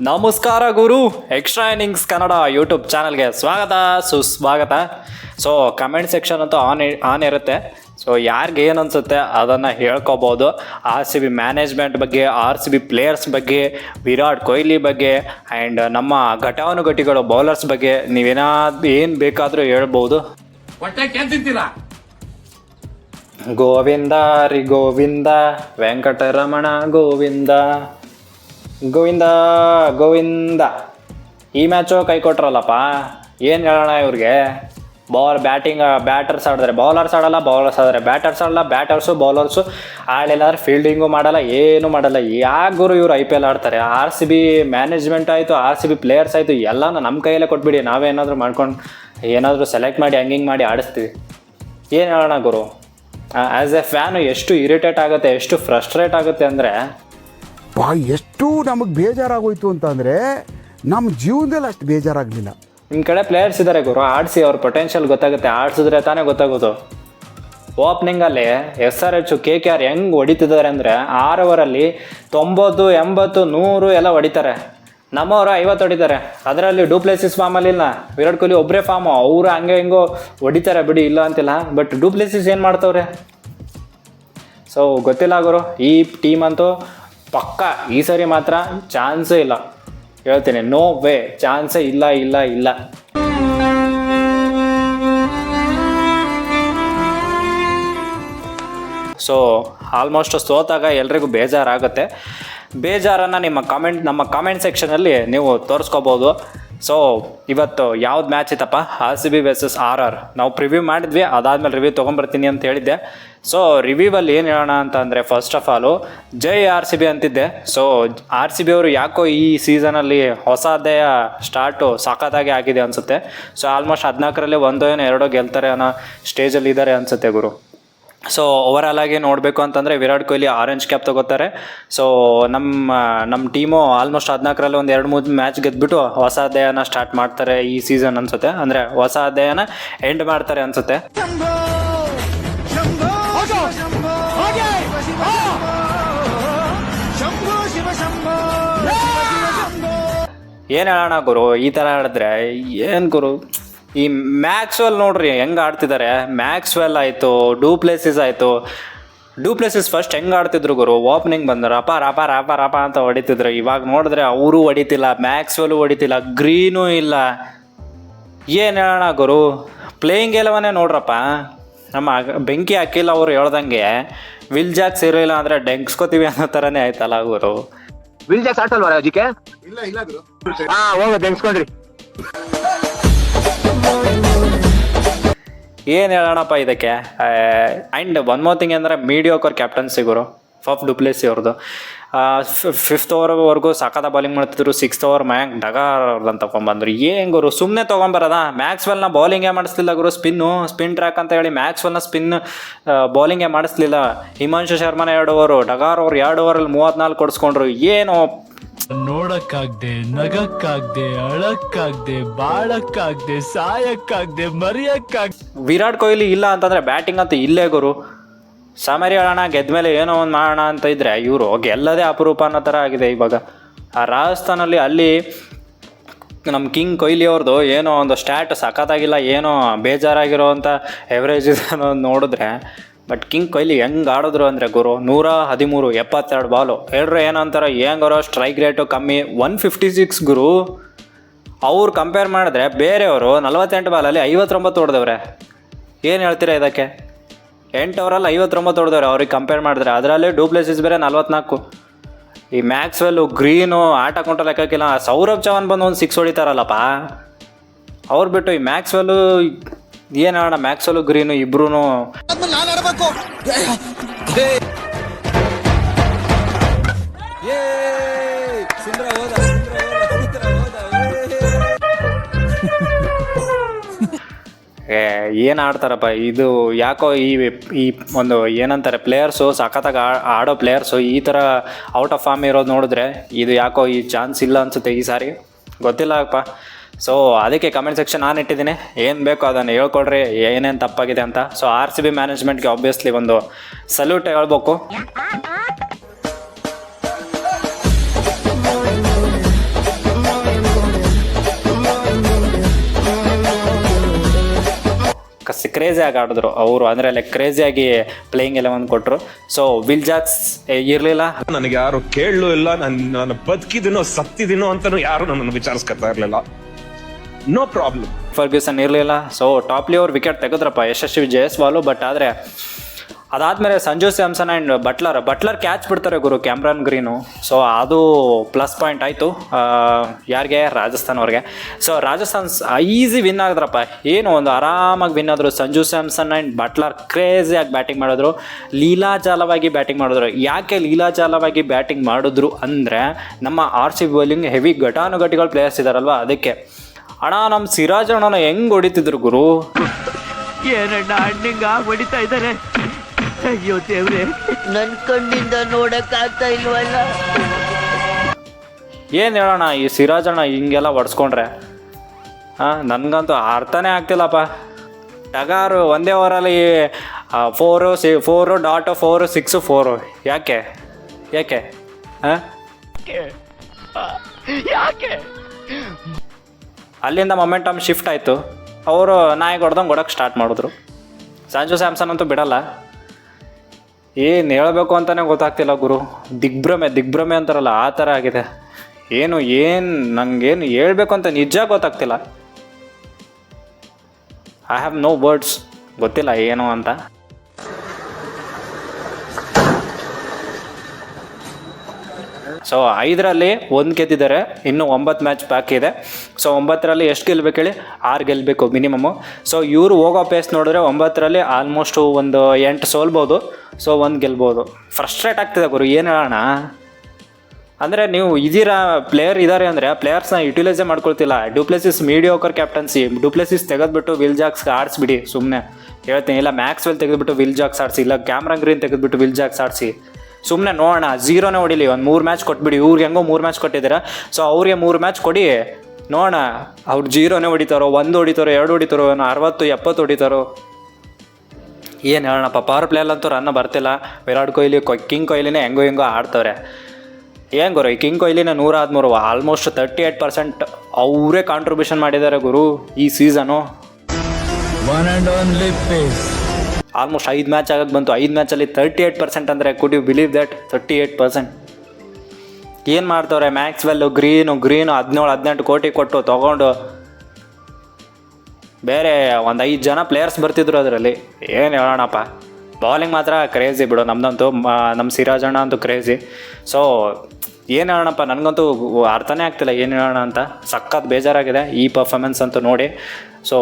ನಮಸ್ಕಾರ ಗುರು extra innings Kannada YouTube ಚಾನಲ್ಗೆ ಸ್ವಾಗತ ಸುಸ್ವಾಗತ. ಸೊ ಕಮೆಂಟ್ ಸೆಕ್ಷನ್ ಅಂತೂ ಆನ್ ಆನ್ ಇರುತ್ತೆ. ಸೊ ಯಾರಿಗೆ ಏನು ಅನಿಸುತ್ತೆ ಅದನ್ನು ಹೇಳ್ಕೊಬೋದು. ಆರ್ ಸಿ ಬಿ ಮ್ಯಾನೇಜ್ಮೆಂಟ್ ಬಗ್ಗೆ ಆರ್ ಸಿ ಬಿ ಪ್ಲೇಯರ್ಸ್ ಬಗ್ಗೆ ವಿರಾಟ್ ಕೊಹ್ಲಿ ಬಗ್ಗೆ ಆ್ಯಂಡ್ ನಮ್ಮ ಘಟಾನುಘಟಿಗಳು ಬೌಲರ್ಸ್ ಬಗ್ಗೆ ನೀವೇನಾದ್ರು ಏನು ಬೇಕಾದರೂ ಹೇಳ್ಬೋದು. ಗೋವಿಂದ ರಿ ಗೋವಿಂದ ವೆಂಕಟರಮಣ ಗೋವಿಂದ. ಗೋವಿಂದ ಗೋವಿಂದ. ಈ ಮ್ಯಾಚು ಕೈ ಕೊಟ್ರಲ್ಲಪ್ಪ ಏನು ಹೇಳೋಣ ಇವ್ರಿಗೆ? ಬಾಲ್ ಬ್ಯಾಟಿಂಗ್ ಬ್ಯಾಟರ್ಸ್ ಆಡಿದ್ರೆ ಬೌಲರ್ಸ್ ಆಡಲ್ಲ ಬೌಲರ್ಸ್ ಆದರೆ ಬ್ಯಾಟರ್ಸ್ ಆಡಲ್ಲ ಬ್ಯಾಟರ್ಸು ಬೌಲರ್ಸು ಆಡಲಿಲ್ಲ ಅಂದರೆ ಫೀಲ್ಡಿಂಗು ಮಾಡಲ್ಲ, ಏನು ಮಾಡಲ್ಲ. ಯಾಕೆ ಗುರು ಇವರು ಐ ಪಿ ಎಲ್ ಆಡ್ತಾರೆ. ಆರ್ ಸಿ ಬಿ ಮ್ಯಾನೇಜ್ಮೆಂಟ್ ಆಯಿತು ಆರ್ ಸಿ ಬಿ ಪ್ಲೇಯರ್ಸ್ ಆಯಿತು, ಎಲ್ಲನೂ ನಮ್ಮ ಕೈಯಲ್ಲೇ ಕೊಟ್ಬಿಡಿ. ನಾವೇನಾದರೂ ಮಾಡ್ಕೊಂಡು, ಏನಾದರೂ ಸೆಲೆಕ್ಟ್ ಮಾಡಿ ಹಂಗಿಂಗ್ ಮಾಡಿ ಆಡಿಸ್ತೀವಿ. ಏನು ಹೇಳೋಣ ಗುರು? ಆ್ಯಸ್ ಎ ಫ್ಯಾನು ಎಷ್ಟು ಇರಿಟೇಟ್ ಆಗುತ್ತೆ, ಎಷ್ಟು ಫ್ರಸ್ಟ್ರೇಟ್ ಆಗುತ್ತೆ ಅಂದರೆ ಬಾ, ಎಷ್ಟು ನಮಗೆ ಬೇಜಾರಾಗೋಯ್ತು ಅಂತಂದರೆ ನಮ್ಮ ಜೀವನದಲ್ಲಿ ಅಷ್ಟು ಬೇಜಾರಾಗಲಿಲ್ಲ. ನಿಮ್ಮ ಕಡೆ ಪ್ಲೇಯರ್ಸ್ ಇದ್ದಾರೆ ಗುರು, ಆಡಿಸಿ ಅವ್ರ ಪೊಟೆನ್ಷಿಯಲ್ ಗೊತ್ತಾಗುತ್ತೆ, ಆಡಿಸಿದ್ರೆ ತಾನೇ ಗೊತ್ತಾಗೋದು. ಓಪನಿಂಗಲ್ಲಿ S R H, K K R ಹೆಂಗೆ ಹೊಡಿತಿದ್ದಾರೆ ಅಂದರೆ ಆರು ಓವರಲ್ಲಿ ತೊಂಬತ್ತು, ಎಂಬತ್ತು, ನೂರು ಎಲ್ಲ ಹೊಡಿತಾರೆ. ನಮ್ಮವರು ಐವತ್ತು ಹೊಡಿತಾರೆ. ಅದರಲ್ಲಿ ಡೂಪ್ಲೇಸಿಸ್ ಫಾರ್ಮಲ್ಲಿ ಇಲ್ಲ. ವಿರಾಟ್ ಕೊಹ್ಲಿ ಒಬ್ಬರೇ ಫಾರ್ಮು ಅವರು ಹಂಗೆ ಹಿಂಗೋ ಹೊಡಿತಾರೆ ಬಿಡಿ, ಇಲ್ಲ ಅಂತಿಲ್ಲ. ಬಟ್ ಡೂಪ್ಲೇಸಿಸ್ ಏನು ಮಾಡ್ತವ್ರೆ? ಸೊ ಗೊತ್ತಿಲ್ಲ ಗುರು, ಈ ಟೀಮ್ ಅಂತೂ ಪಕ್ಕ. ಈ ಸರಿ ಮಾತ್ರ ಚಾನ್ಸೇ ಇಲ್ಲ. ಹೇಳ್ತೇನೆ ನೋ ವೇ ಚಾನ್ಸೇ ಇಲ್ಲ ಇಲ್ಲ ಇಲ್ಲ. ಸೊ ಆಲ್ಮೋಸ್ಟ್ ಸೋತಾಗ ಎಲ್ರಿಗೂ ಬೇಜಾರಾಗುತ್ತೆ. ಬೇಜಾರನ್ನು ನಿಮ್ಮ ಕಾಮೆಂಟ್ ನಮ್ಮ ಕಾಮೆಂಟ್ ಸೆಕ್ಷನಲ್ಲಿ ನೀವು ತೋರಿಸ್ಕೋಬೋದು. ಸೊ ಇವತ್ತು ಯಾವ್ದು ಮ್ಯಾಚ್ ಇತ್ತಪ್ಪ R C B versus R R ನಾವು ಪ್ರಿವ್ಯೂ ಮಾಡಿದ್ವಿ, ಅದಾದ್ಮೇಲೆ ರಿವ್ಯೂ ತೊಗೊಂಬರ್ತೀನಿ ಅಂತ ಹೇಳಿದ್ದೆ. ಸೊ ರಿವ್ಯೂವಲ್ಲಿ ಏನು ಹೇಳೋಣ ಅಂತ ಅಂದರೆ ಫಸ್ಟ್ ಆಫ್ ಆಲು ಜೈ ಆರ್ ಸಿ ಬಿ ಅಂತಿದ್ದೆ. ಸೊ ಆರ್ ಸಿ ಬಿ ಅವರು ಯಾಕೋ ಈ ಸೀಸನಲ್ಲಿ ಹೊಸ ಅಧ್ಯಾಯ ಸ್ಟಾರ್ಟು ಸಖತ್ತಾಗಿ ಆಗಿದೆ ಅನಿಸುತ್ತೆ. ಸೊ ಆಲ್ಮೋಸ್ಟ್ ಹದಿನಾಲ್ಕರಲ್ಲಿ ಒಂದೋ ಏನೋ ಎರಡೋ ಗೆಲ್ತಾರೆ ಅನ್ನೋ ಸ್ಟೇಜಲ್ಲಿ ಇದ್ದಾರೆ ಅನಿಸುತ್ತೆ ಗುರು. ಸೊ ಓವರಾಲ್ ಆಗಿ ನೋಡಬೇಕು ಅಂತಂದರೆ ವಿರಾಟ್ ಕೊಹ್ಲಿ ಆರೆಂಜ್ ಕ್ಯಾಪ್ ತಗೋತಾರೆ. ಸೊ ನಮ್ಮ ನಮ್ಮ ಟೀಮು ಆಲ್ಮೋಸ್ಟ್ ಹದಿನಾಲ್ಕರಲ್ಲಿ ಒಂದು ಎರಡು ಮೂರು ಮ್ಯಾಚ್ ಗೆದ್ಬಿಟ್ಟು ಹೊಸ ಅಧ್ಯಾಯನ ಸ್ಟಾರ್ಟ್ ಮಾಡ್ತಾರೆ ಈ ಸೀಸನ್ ಅನ್ಸುತ್ತೆ. ಅಂದರೆ ಹೊಸ ಅಧ್ಯಾಯನ ಎಂಡ್ ಮಾಡ್ತಾರೆ ಅನ್ಸುತ್ತೆ. ಏನು ಹೇಳೋಣ ಗುರು ಈ ಥರ ಹೇಳಿದ್ರೆ ಏನು ಗುರು? ಈ ಮ್ಯಾಕ್ಸ್ವೆಲ್ ನೋಡ್ರಿ ಹೆಂಗೆ ಆಡ್ತಿದ್ದಾರೆ ಮ್ಯಾಕ್ಸ್ವೆಲ್ ಆಯಿತು ಡೂಪ್ಲೇಸಿಸ್ ಆಯಿತು. ಡೂಪ್ಲೇಸಿಸ್ ಫಸ್ಟ್ ಹೆಂಗೆ ಆಡ್ತಿದ್ರು ಗುರು? ಓಪನಿಂಗ್ ಬಂದರು ಅಪ ರಪ ರಪ ರಪ ಅಂತ ಹೊಡಿತಿದ್ರು. ಇವಾಗ ನೋಡಿದ್ರೆ ಅವರು ಹೊಡಿತಿಲ್ಲ ಮ್ಯಾಕ್ಸ್ವೆಲ್ ಹೊಡಿತಿಲ್ಲ ಗ್ರೀನೂ ಇಲ್ಲ. ಏನು ಹೇಳೋಣ ಗುರು? ಪ್ಲೇಯಿಂಗ್ ಎಲ್ಲವನ್ನೇ ನೋಡ್ರಪ್ಪ. ನಮ್ಮ ಬೆಂಕಿ ಹಾಕಿಲ್ಲ ಅವರು ಹೇಳ್ದಂಗೆ ವಿಲ್ ಜಾಕ್ಸ್ ಇರಲಿಲ್ಲ ಅಂದರೆ ಡೆಂಗ್ಸ್ಕೋತೀವಿ ಅನ್ನೋ ಥರನೇ ಆಯ್ತಲ್ಲ ಗುರು. ವಿಲ್ ಜಾಕ್ಸ್ ಇಲ್ಲ ಗುರು. ಹಾ ಹೋಗೋದು ಹೆಂಗ್ಸ್ಕೊಂಡ್ರಿ ಏನು ಹೇಳೋಣಪ್ಪ ಇದಕ್ಕೆ? ಆ್ಯಂಡ್ ಒನ್ ಮೋರ್ ಥಿಂಗ್ ಅಂದರೆ ಮೀಡಿಯೋಕರ್ ಕ್ಯಾಪ್ಟನ್ಸಿ ಗುರು ಫಫ್ ಡುಪ್ಲೇಸಿ ಅವ್ರದ್ದು ಫಿಫ್ತ್ ಓವರ್ವರೆಗೂ ಸಖತ ಬೌಲಿಂಗ್ ಮಾಡ್ತಿದ್ರು ಸಿಕ್ಸ್ತ್ ಓವರ್ ಮ್ಯಾಂಕ್ ಡಗಾರ್ ಅವ್ರದ್ದು ತಗೊಂಬಂದ್ರು. ಏನು ಗುರು ಸುಮ್ಮನೆ ತೊಗೊಂಬರದ? ಮ್ಯಾಕ್ಸ್ವೆಲ್ನ ಬೌಲಿಂಗೇ ಮಾಡಿಸ್ಲಿಲ್ಲ ಗುರು ಸ್ಪಿನ್ನು ಸ್ಪಿನ್ ಟ್ರ್ಯಾಕ್ ಅಂತ ಹೇಳಿ ಮ್ಯಾಕ್ಸ್ವೆಲ್ನ ಸ್ಪಿನ್ ಬೌಲಿಂಗೇ ಮಾಡಿಸ್ಲಿಲ್ಲ. ಹಿಮಾಂಶು ಶರ್ಮನ ಎರಡು ಓವರು ಡಗಾರ್ ಅವ್ರು ಎರಡು ಓವರಲ್ಲಿ ಮೂವತ್ತ್ನಾಲ್ಕು ಕೊಡಿಸ್ಕೊಂಡ್ರು. ಏನು ನೋಡಕ್ಕಾಗ್ದೆ, ನಗಕ್ಕಾಗ್ದೆ, ಅಳಕ್ಕಾಗ್ದೆ, ಬಾಳಕ್ಕಾಗ್ದೆ, ಸಾಯಕ್ಕಾಗ್ದೆ, ಮರಿಯಕ್ಕಾಗ್ದೆ. ವಿರಾಟ್ ಕೊಹ್ಲಿ ಇಲ್ಲ ಅಂತಂದ್ರೆ ಬ್ಯಾಟಿಂಗ್ ಅಂತ ಇಲ್ಲೇ ಗುರು. ಸಮರಿ ಹೇಳೋಣ ಗೆದ್ಮೇಲೆ ಏನೋ ಒಂದು ಮಾಡೋಣ ಅಂತ ಇದ್ರೆ ಇವರು ಗೆಲ್ಲದೇ ಅಪರೂಪ ಅನ್ನೋ ಥರ ಆಗಿದೆ ಇವಾಗ. ಆ ರಾಜಸ್ಥಾನಲ್ಲಿ ಅಲ್ಲಿ ನಮ್ಮ ಕಿಂಗ್ ಕೊಹ್ಲಿ ಅವ್ರದ್ದು ಏನೋ ಒಂದು ಸ್ಟ್ಯಾಟ್ ಸಖತ್ತಾಗಿಲ್ಲ, ಏನೋ ಬೇಜಾರಾಗಿರೋವಂಥ ಎವರೇಜ್ ಇದೆ ನೋಡಿದ್ರೆ ಬಟ್ ಕಿಂಗ್ ಕೊಹ್ಲಿ ಹೆಂಗೆ ಆಡಿದ್ರು ಅಂದರೆ ಗುರು, ನೂರ ಹದಿಮೂರು, ಎಪ್ಪತ್ತೆರಡು ಬಾಲು. ಹೇಳ್ರು ಏನಂತಾರೆ, ಹೆಂಗರೋ ಸ್ಟ್ರೈಕ್ ರೇಟು ಕಮ್ಮಿ ಒನ್ ಫಿಫ್ಟಿ ಸಿಕ್ಸ್ ಗುರು. ಅವ್ರು ಕಂಪೇರ್ ಮಾಡಿದ್ರೆ ಬೇರೆಯವರು ನಲವತ್ತೆಂಟು ಬಾಲಲ್ಲಿ ಐವತ್ತೊಂಬತ್ತು ಹೊಡೆದವ್ರೆ. ಏನು ಹೇಳ್ತೀರಾ ಇದಕ್ಕೆ? ಎಂಟು ಅವರಲ್ಲಿ ಐವತ್ತೊಂಬತ್ತು ಹೊಡೆದವ್ರೆ ಅವ್ರಿಗೆ ಕಂಪೇರ್ ಮಾಡಿದ್ರೆ. ಅದರಲ್ಲಿ ಡೂಪ್ಲೇಸಸ್ ಬೇರೆ ನಲ್ವತ್ನಾಲ್ಕು. ಈ ಮ್ಯಾಕ್ಸ್ವೆಲ್ಲು ಗ್ರೀನು ಆಟ ಕೊಂಟ ಲೆಕ್ಕಕ್ಕಿಲ್ಲ ಸೌರಭ್ ಚವನ್ ಬಂದು ಒಂದು ಸಿಕ್ಸ್ ಹೊಡಿತಾರಲ್ಲಪ್ಪ. ಅವ್ರು ಬಿಟ್ಟು ಈ ಮ್ಯಾಕ್ಸ್ವೆಲ್ಲು ಏನು ಮ್ಯಾಕ್ಸಲು ಗ್ರೀನು ಇಬ್ರು ಏನು ಆಡ್ತಾರಪ್ಪ? ಇದು ಯಾಕೋ ಈ ಈ ಒಂದು ಏನಂತಾರೆ ಪ್ಲೇಯರ್ಸು ಸಖತ್ತಾಗಿ ಆಡೋ ಪ್ಲೇಯರ್ಸು ಈ ಥರ ಔಟ್ ಆಫ್ ಫಾರ್ಮ್ ಇರೋದು ನೋಡಿದ್ರೆ ಇದು ಯಾಕೋ ಈ ಚಾನ್ಸ್ ಇಲ್ಲ ಅನ್ಸುತ್ತೆ ಈ ಸಾರಿ. ಗೊತ್ತಿಲ್ಲ ಅಪ್ಪ. ಸೊ ಅದಕ್ಕೆ ಕಮೆಂಟ್ ಸೆಕ್ಷನ್ ನಾನು ಇಟ್ಟಿದ್ದೀನಿ. ಏನು ಬೇಕೋ ಅದನ್ನು ಹೇಳ್ಕೊಡ್ರಿ, ಏನೇನು ತಪ್ಪಾಗಿದೆ ಅಂತ. ಸೊ ಆರ್ ಸಿ ಬಿ ಮ್ಯಾನೇಜ್ಮೆಂಟ್ಗೆ ಆಬ್ವಿಯಸ್ಲಿ ಒಂದು ಸಲ್ಯೂಟ್ ಹೇಳ್ಬೇಕು. ಕ್ರೇಜಿಯಾಗಿ ಆಡಿದ್ರು ಅವರು. ಅಂದರೆ ಲೈಕ್ ಕ್ರೇಜಿಯಾಗಿ ಪ್ಲೇಯಿಂಗ್ ಎಲೆವನ್ ಕೊಟ್ಟರು ಸೊ ವಿಲ್ ಜಾಕ್ಸ್ ಇರಲಿಲ್ಲ. ನನಗೆ ಯಾರು ಕೇಳಲೂ ಇಲ್ಲ. ನಾನು ನಾನು ಬದುಕಿದಿನೋ, ಸತ್ತಿದಿನೋ ಅಂತಲೂ ಯಾರು ನನ್ನನ್ನು ವಿಚಾರಿಸ್ಕೊತಾ ಇರಲಿಲ್ಲ. ನೋ ಪ್ರಾಬ್ಲಮ್ ಫರ್ಗ್ಯೂಸನ್ ಇರಲಿಲ್ಲ. ಸೊ ಟಾಪ್ಲಿ ಅವ್ರು ವಿಕೆಟ್ ತೆಗೆದ್ರಪ್ಪ. ಯಶಸ್ವಿ ಜಯಸ್ವಾಲು ಬಟ್ ಆದರೆ ಅದಾದಮೇಲೆ Sanju Samson and Buttler. Buttler catch ಬಿಡ್ತಾರೆ ಗುರು ಕ್ಯಾಮ್ರಾನ್ ಗ್ರೀನು. ಸೊ ಅದು ಪ್ಲಸ್ ಪಾಯಿಂಟ್ ಆಯಿತು. ಯಾರಿಗೆ? ರಾಜಸ್ಥಾನ್ ಅವ್ರಿಗೆ. ಸೊ ರಾಜಸ್ಥಾನ್ ಈಸಿ ವಿನ್ ಆಗಿದ್ರಪ್ಪ. ಏನು ಒಂದು ಆರಾಮಾಗಿ ವಿನ್ ಆದರು ಸಂಜು ಸ್ಯಾಮ್ಸನ್ ಆ್ಯಂಡ್ ಬಟ್ಲರ್ ಕ್ರೇಜಿಯಾಗಿ ಬ್ಯಾಟಿಂಗ್ ಮಾಡಿದ್ರು. ಲೀಲಾಜಾಲವಾಗಿ ಬ್ಯಾಟಿಂಗ್ ಮಾಡಿದ್ರು. ಯಾಕೆ ಲೀಲಾಜಾಲವಾಗಿ ಬ್ಯಾಟಿಂಗ್ ಮಾಡಿದ್ರು ಅಂದರೆ ನಮ್ಮ ಆರ್ ಸಿ ಬೌಲಿಂಗ್ ಹೆವಿ ಘಟಾನುಘಟಿಗಳು ಪ್ಲೇಯರ್ಸ್ ಇದ್ದಾರಲ್ವ ಅದಕ್ಕೆ ಅಣ್ಣ ನಮ್ಮ ಸಿರಾಜ್ ಅಣ್ಣನ ಹೆಂಗ್ ಹೊಡಿತಿದ್ರು ಗುರು? ಏನಣ್ಣ ಆಗಿ ಹೊಡಿತಾ ಇದ್ದಾರೆ ಅಯ್ಯೋ ದೇವ್ರೆ. ನನ್ ಕಣ್ಣಿಂದ ನೋಡಕ್ ಆಗ್ತಾ ಇಲ್ವಲ್ಲ? ಏನು ಹೇಳೋಣ ಈ ಸಿರಾಜ್ ಅಣ್ಣ ಹಿಂಗೆಲ್ಲ ಹೊಡ್ಸ್ಕೊಂಡ್ರೆ? ಹಾಂ ನನಗಂತೂ ಅರ್ಥನೇ ಆಗ್ತಿಲ್ಲಪ್ಪ. ಟಗಾರು ಒಂದೇ ಓವರಲ್ಲಿ four C four dot four six four ಯಾಕೆ? ಯಾಕೆ? ಹಾಂ ಯಾಕೆ? ಅಲ್ಲಿಂದ ಮೊಮೆಂಟಮ್ ಶಿಫ್ಟ್ ಆಯಿತು. ಅವರು ನಾಯಿಗೆ ಹೊಡೆದಂಗೆ ಹೊಡಕ್ಕೆ ಸ್ಟಾರ್ಟ್ ಮಾಡಿದ್ರು. ಸಂಜು ಸ್ಯಾಮ್ಸನ್ ಅಂತೂ ಬಿಡಲ್ಲ. ಏನು ಹೇಳಬೇಕು ಅಂತಲೇ ಗೊತ್ತಾಗ್ತಿಲ್ಲ ಗುರು. ದಿಗ್ಭ್ರಮೆ ದಿಗ್ಭ್ರಮೆ ಅಂತಾರಲ್ಲ, ಆ ಥರ ಆಗಿದೆ. ಏನು ಏನು ನನಗೇನು ಹೇಳಬೇಕು ಅಂತ ನಿಜ ಗೊತ್ತಾಗ್ತಿಲ್ಲ. ಐ ಹ್ಯಾವ್ ನೋ ವರ್ಡ್ಸ್ ಗೊತ್ತಿಲ್ಲ ಏನು ಅಂತ. ಸೊ ಐದರಲ್ಲಿ ಒಂದು ಗೆದ್ದಿದ್ದಾರೆ. ಇನ್ನು ಒಂಬತ್ತು ಮ್ಯಾಚ್ ಬಾಕಿ ಇದೆ. ಸೊ ಒಂಬತ್ತರಲ್ಲಿ ಎಷ್ಟು ಗೆಲ್ಬೇಕು ಹೇಳಿ? ಆರು ಗೆಲ್ಲಬೇಕು ಮಿನಿಮಮ್ ಸೊ ಇವರು ಹೋಗೋ ಪೇಸ್ ನೋಡಿದ್ರೆ ಒಂಬತ್ತರಲ್ಲಿ ಆಲ್ಮೋಸ್ಟ್ ಒಂದು ಎಂಟು ಸೋಲ್ಬೋದು. ಸೊ ಒಂದು ಗೆಲ್ಬೋದು. ಫ್ರಸ್ಟ್ರೇಟ್ ಆಗ್ತಿದೆ ಗುರು, ಏನು ಹೇಳೋಣ? ಅಂದರೆ ನೀವು ಇದೀರಾ ಪ್ಲೇಯರ್ ಇದ್ದಾರೆ ಅಂದರೆ ಪ್ಲೇಯರ್ಸ್ನ ಯುಟಿಲೈಸೇ ಮಾಡ್ಕೊಳ್ತಿಲ್ಲ. ಡ್ಯೂಪ್ಲೆಸಿಸ್ ಮೀಡಿಯೋಕರ್ ಕ್ಯಾಪ್ಟನ್ಸಿ ಡ್ಯೂಪ್ಲೆಸಿಸ್ ತೆಗೆದ್ಬಿಟ್ಟು ವಿಲ್ ಜಾಕ್ಸ್ಗೆ ಆಡಿಸ್ಬಿಡಿ ಸುಮ್ಮನೆ ಹೇಳ್ತೀನಿ, ಇಲ್ಲ ಮ್ಯಾಕ್ಸ್ವೆಲ್ ತೆಗೆದುಬಿಟ್ಟು ವಿಲ್ ಜಾಕ್ಸ್ ಆಡಿಸಿ, ಇಲ್ಲ ಕ್ಯಾಮ್ರಾ ಗ್ರೀನ್ ತೆಗೆದುಬಿಟ್ಟು ವಿಲ್ ಜಾಕ್ಸ್ ಆಡಿಸಿ. ಸುಮ್ಮನೆ ನೋಡೋಣ ಝೀರೋನೇ ಹೊಡಿಲಿ, ಒಂದು ಮೂರು ಮ್ಯಾಚ್ ಕೊಟ್ಬಿಡಿ, ಇವ್ರಿಗೆ ಹೆಂಗೋ ಮೂರು ಮ್ಯಾಚ್ ಕೊಟ್ಟಿದ್ದೀರಾ ಸೊ ಅವ್ರಿಗೆ ಮೂರು ಮ್ಯಾಚ್ ಕೊಡಿ, ನೋಡೋಣ, ಅವ್ರು ಜೀರೋನೇ ಹೊಡಿತಾರೋ, ಒಂದು ಹೊಡಿತಾರೋ, ಎರಡು ಹೊಡಿತಾರೋ, ಏನೋ ಅರವತ್ತು, ಎಪ್ಪತ್ತು ಹೊಡಿತಾರೋ. ಏನು ಹೇಳೋಣಪ್ಪ ಪವರ್ ಪ್ಲೇಯಲ್ಲಂತೂ ರನ್ನ ಬರ್ತಿಲ್ಲ. ವಿರಾಟ್ ಕೊಹ್ಲಿ ಕಿಂಗ್ ಕೊಹ್ಲಿನೇ ಹೆಂಗೋ ಹೆಂಗೋ ಆಡ್ತವ್ರೆ. ಏನು ಗುರು, ಈ ಕಿಂಗ್ ಕೊಹ್ಲಿನ ನೂರ ಹದಿಮೂರು ಆಲ್ಮೋಸ್ಟ್ ತರ್ಟಿ ಏಯ್ಟ್ ಪರ್ಸೆಂಟ್ ಅವರೇ ಕಾಂಟ್ರಿಬ್ಯೂಷನ್ ಮಾಡಿದ್ದಾರೆ ಗುರು ಈ season one and only almost ಐದು ಮ್ಯಾಚ್ ಆಗಕ್ಕೆ ಬಂತು. ಐದು ಮ್ಯಾಚಲ್ಲಿ ತರ್ಟಿ ಏಯ್ಟ್ ಪರ್ಸೆಂಟ್ ಅಂದರೆ could you believe that thirty eight percent ಏನು ಮಾಡ್ತವ್ರೆ? ಮ್ಯಾಕ್ಸ್ವೆಲ್ಲು ಗ್ರೀನು ಗ್ರೀನು ಹದಿನೇಳು, ಹದಿನೆಂಟು ಕೋಟಿ ಕೊಟ್ಟು ತೊಗೊಂಡು ಬೇರೆ ಒಂದು ಐದು ಜನ ಪ್ಲೇಯರ್ಸ್ ಬರ್ತಿದ್ರು ಅದರಲ್ಲಿ. ಏನು ಹೇಳೋಣಪ್ಪ. ಬೌಲಿಂಗ್ ಮಾತ್ರ ಕ್ರೇಜಿ ಬಿಡು. ನಮ್ಮದಂತೂ ನಮ್ಮ ಸಿರಾಜಣ್ಣ ಅಂತೂ ಕ್ರೇಜಿ ಸೊ ಏನು ಹೇಳೋಣಪ್ಪ? ನನಗಂತೂ ಅರ್ಥನೇ ಆಗ್ತಿಲ್ಲ ಏನು ಹೇಳೋಣ ಅಂತ. ಸಖತ್ ಬೇಜಾರಾಗಿದೆ ಈ ಪರ್ಫಾರ್ಮೆನ್ಸ್ ಅಂತ ನೋಡಿ. ಸೊ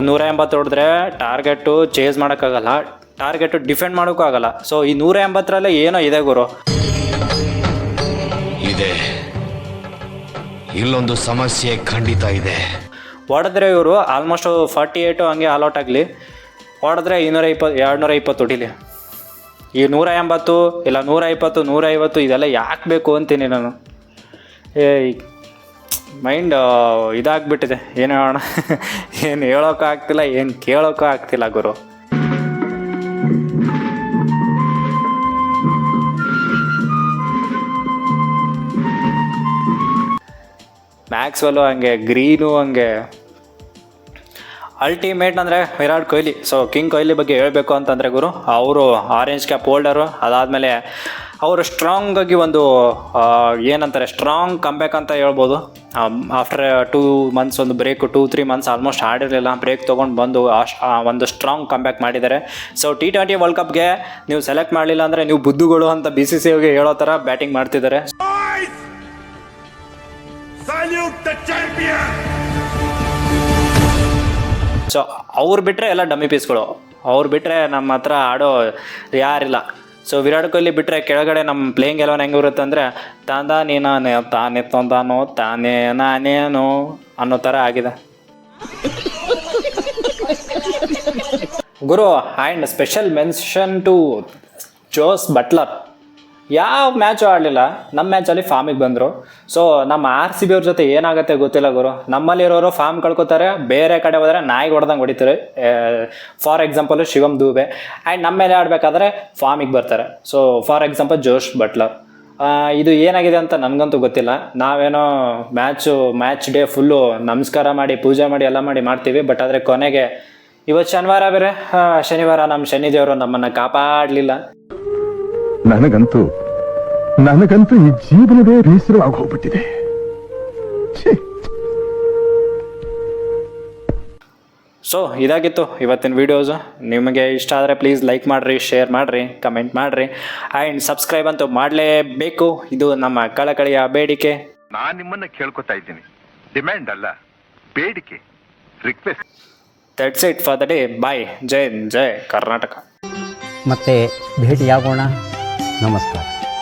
ನೂರ ಎಂಬತ್ತು ಹೊಡೆದ್ರೆ ಟಾರ್ಗೆಟು ಚೇಸ್ ಮಾಡೋಕ್ಕಾಗಲ್ಲ. ಟಾರ್ಗೆಟು ಡಿಫೆಂಡ್ ಮಾಡೋಕ್ಕೂ ಆಗಲ್ಲ. ಸೊ ಈ ನೂರ ಎಂಬತ್ತರಲ್ಲೇ ಏನೋ ಇದೆ ಗುರು. ಇದೆ. ಇಲ್ಲೊಂದು ಸಮಸ್ಯೆ ಖಂಡಿತ ಇದೆ. ಹೊಡೆದ್ರೆ ಇವರು ಆಲ್ಮೋಸ್ಟ್ ಫಾರ್ಟಿ ಏಯ್ಟು ಹಂಗೆ ಆಲ್ಔಟ್ ಆಗಲಿ. ಹೊಡೆದ್ರೆ ಇನ್ನೂರ ಇಪ್ಪತ್ತು ಎರಡು ನೂರ ಇಪ್ಪತ್ತು ಹೊಡಿಲಿ ಈ ನೂರ ಎಂಬತ್ತು ಇಲ್ಲ ನೂರ ಇಪ್ಪತ್ತು, ನೂರ ಐವತ್ತು ಇದೆಲ್ಲ ಯಾಕೆ ಬೇಕು ಅಂತೀನಿ ನಾನು? ಏ ಮೈಂಡ್ ಇದಾಗ್ಬಿಟ್ಟಿದೆ. ಏನು ಹೇಳೋಣ? ಏನು ಹೇಳೋಕ್ಕೂ ಆಗ್ತಿಲ್ಲ, ಏನು ಕೇಳೋಕ್ಕೂ ಆಗ್ತಿಲ್ಲ ಗುರು. ಮ್ಯಾಕ್ಸ್ವೆಲ್ಲು ಹಂಗೆ ಗ್ರೀನು ಹಂಗೆ ಅಲ್ಟಿಮೇಟ್ ಅಂದರೆ ವಿರಾಟ್ ಕೊಹ್ಲಿ. ಸೊ ಕಿಂಗ್ ಕೊಹ್ಲಿ ಬಗ್ಗೆ ಹೇಳಬೇಕು ಅಂತಂದರೆ ಗುರು, ಅವರು ಆರೆಂಜ್ ಕ್ಯಾಪ್ ಹೋಲ್ಡರು ಅದಾದಮೇಲೆ ಅವರು ಸ್ಟ್ರಾಂಗ್ ಆಗಿ ಒಂದು ಏನಂತಾರೆ ಸ್ಟ್ರಾಂಗ್ ಕಂಬ್ಯಾಕ್ ಅಂತ ಹೇಳ್ಬೋದು. ಆಫ್ಟರ್ ಟೂ ಮಂತ್ಸ್ ಒಂದು break two three months almost ಆಡಿರಲಿಲ್ಲ. Break ತೊಗೊಂಡು ಬಂದು ಒಂದು ಸ್ಟ್ರಾಂಗ್ ಕಂಬ್ಯಾಕ್ ಮಾಡಿದ್ದಾರೆ. ಸೊ ಟಿ ಟ್ವೆಂಟಿ ವರ್ಲ್ಡ್ ಕಪ್ಗೆ ನೀವು ಸೆಲೆಕ್ಟ್ ಮಾಡಲಿಲ್ಲ ಅಂದರೆ ನೀವು ಬುದ್ಧುಗಳು ಅಂತ ಬಿ ಸಿ ಸಿ ಹೇಳೋ ಥರ ಬ್ಯಾಟಿಂಗ್ ಮಾಡ್ತಿದ್ದಾರೆ. ಚಾಂಪಿಯನ್ ಸೊ ಅವ್ರು ಬಿಟ್ಟರೆ ಎಲ್ಲ ಡಮ್ಮಿ ಪೀಸ್ಗಳು ಅವ್ರು ಬಿಟ್ಟರೆ ನಮ್ಮ ಹತ್ರ ಆಡೋ ಯಾರಿಲ್ಲ. ಸೊ ವಿರಾಟ್ ಕೊಹ್ಲಿ ಬಿಟ್ಟರೆ ಕೆಳಗಡೆ ನಮ್ಮ ಪ್ಲೇಯಿಂಗ್ ಎಲೆವನ್ ಹೆಂಗಿರುತ್ತೆ ಅಂದರೆ, ತಾಂದ ನೀನಾನೆ, ತಾನೆ ತಂದಾನೋ, ತಾನೇ ನಾನೇನೋ ಅನ್ನೋ ಥರ ಆಗಿದೆ. ಗುರು and special mention to Jos Buttler ಯಾವ ಮ್ಯಾಚು ಆಡಲಿಲ್ಲ. ನಮ್ಮ ಮ್ಯಾಚಲ್ಲಿ ಫಾರ್ಮಿಗೆ ಬಂದರು. ಸೊ ನಮ್ಮ ಆರ್ ಸಿ ಬಿ ಅವ್ರ ಜೊತೆ ಏನಾಗುತ್ತೆ ಗೊತ್ತಿಲ್ಲ ಗುರು. ನಮ್ಮಲ್ಲಿರೋರು ಫಾರ್ಮ್ ಕಳ್ಕೊತಾರೆ, ಬೇರೆ ಕಡೆ ಹೋದರೆ ನಾಯಿಗೆ ಹೊಡೆದಂಗೆ ಹೊಡಿತಾರೆ. For example Shivam Dube. And ನಮ್ಮ ಮೇಲೆ ಆಡಬೇಕಾದ್ರೆ ಫಾರ್ಮಿಗೆ ಬರ್ತಾರೆ. So for example Jos Buttler. ಇದು ಏನಾಗಿದೆ ಅಂತ ನನಗಂತೂ ಗೊತ್ತಿಲ್ಲ. ನಾವೇನೋ ಮ್ಯಾಚು ಮ್ಯಾಚ್ ಡೇ ಫುಲ್ಲು ನಮಸ್ಕಾರ ಮಾಡಿ, ಪೂಜೆ ಮಾಡಿ, ಎಲ್ಲ ಮಾಡಿ ಮಾಡ್ತೀವಿ. ಬಟ್ ಆದರೆ ಕೊನೆಗೆ, ಇವತ್ತು ಶನಿವಾರ ಬೇರೆ. ಶನಿವಾರ ನಮ್ಮ ಶನಿದೇವರು ನಮ್ಮನ್ನು ಕಾಪಾಡಲಿಲ್ಲ. ನನಗಂತೂ ನನಗಂತೂ ಈ ಜೀವನವೇ ಬೇಸರವಾಗಿ ಹೋಗ್ಬಿಟ್ಟಿದೆ. ಸೊ ಇದಾಗಿತ್ತು ಇವತ್ತಿನ ವೀಡಿಯೋಸು ನಿಮಗೆ ಇಷ್ಟ ಆದರೆ ಪ್ಲೀಸ್ ಲೈಕ್ ಮಾಡಿರಿ ಶೇರ್ ಮಾಡಿರಿ ಕಮೆಂಟ್ ಮಾಡಿರಿ. ಆ್ಯಂಡ್ ಸಬ್ಸ್ಕ್ರೈಬ್ ಅಂತೂ ಮಾಡಲೇಬೇಕು. ಇದು ನಮ್ಮ ಕಳಕಳಿಯ ಬೇಡಿಕೆ. ನಾನು ನಿಮ್ಮನ್ನು ಕೇಳ್ಕೊತಾ ಇದ್ದೀನಿ. ಡಿಮ್ಯಾಂಡ್ ಅಲ್ಲ ಬೇಡಿಕೆ request that's it for the day bye ಜೈ ಜೈ ಕರ್ನಾಟಕ ಮತ್ತೆ ಭೇಟಿಯಾಗೋಣ. ನಮಸ್ಕಾರ.